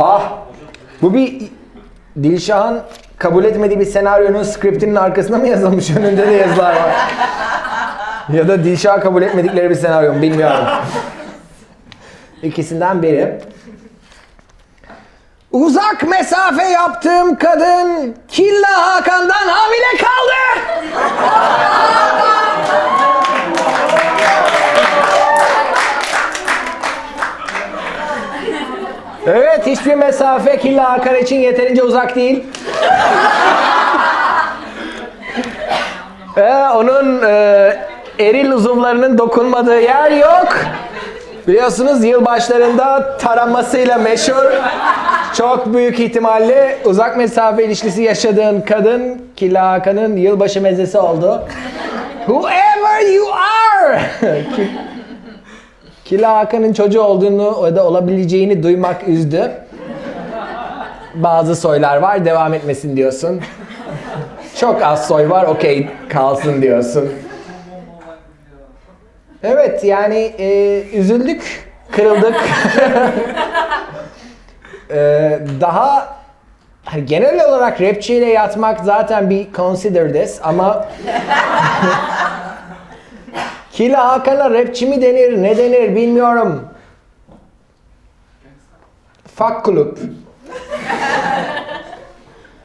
Ah! Bu bir Dilşah'ın kabul etmediği bir senaryonun skriptinin arkasına mı yazılmış? Önünde de yazılar var. ya da Dilşah kabul etmedikleri bir senaryo mu bilmiyorum. İkisinden biri. Uzak mesafe yaptığım kadın Killa Hakan'dan hamile kaldı. Evet hiçbir mesafe Killa Hakan için yeterince uzak değil. Ee, onun e, eril uzuvlarının dokunmadığı yer yok. Biliyorsunuz yılbaşlarında taramasıyla meşhur. Çok büyük ihtimalle uzak mesafe ilişkisi yaşadığın kadın Killa Hakan'ın yılbaşı mezesi oldu. Whoever you are! Ki- Killa Hakan'ın çocuğu olduğunu ya da olabileceğini duymak üzdü. Bazı soylar var devam etmesin diyorsun. Çok az soy var okey kalsın diyorsun. Evet yani e, üzüldük, kırıldık. E, daha hani genel olarak rapçiyle yatmak zaten bir consider this ama Killa Hakan'a rapçi mi denir, ne denir bilmiyorum. Fuck kulüp.